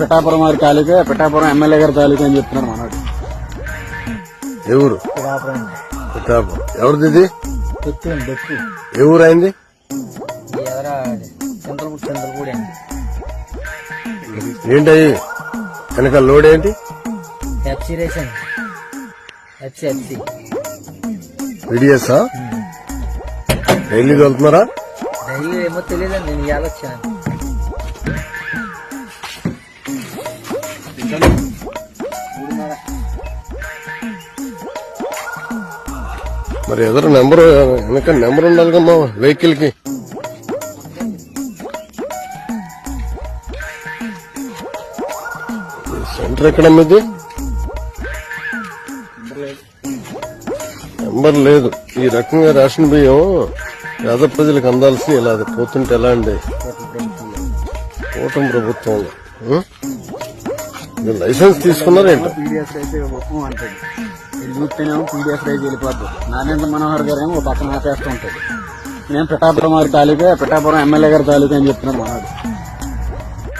పిఠాపురం వారి తాలూకా పిఠాపురం ఎమ్మెల్యే గారి తాలూకా అని చెప్తున్నాడు మనోడు. ఊరు? పిఠాపురం. ఎవరిది ఇది? ఊరు అయింది? ఏంటయ్యి వెనక లోడ్ ఏంటి? FC ration. FC FC. VDS daily వెళ్తున్నారా? డైలీ ఏమో తెలియదండి నేను ఇవాళ వచ్చాను. మరి ఎదురు నెంబర్ వెనక నెంబర్ ఉండాలి కమ్మా వెహికల్కి సెంటర్ ఎక్కడ మీది నెంబర్ లేదు. ఈ రకంగా రేషన్ బియ్యం పేద ప్రజలకు అందాల్సి ఇలా పోతుంటే ఎలా అండి? కూటమి ప్రభుత్వంలో లైసెన్స్ తీసుకున్నారేంటో? పీడిఎఫ్ రైస్ ఒప్పు అంటాడు ఇది చూస్తేనేమో పీడిఎఫ్ రైస్ వెళ్ళిపోద్ది. నారాయణ మనోహర్ గారు ఏమో ఒక పక్కన ఆపేస్తూ నేను పిఠాపురం వారి తాలూకా పిఠాపురం ఎమ్మెల్యే గారి తాలూకా అని చెప్తున్నాను మనోడు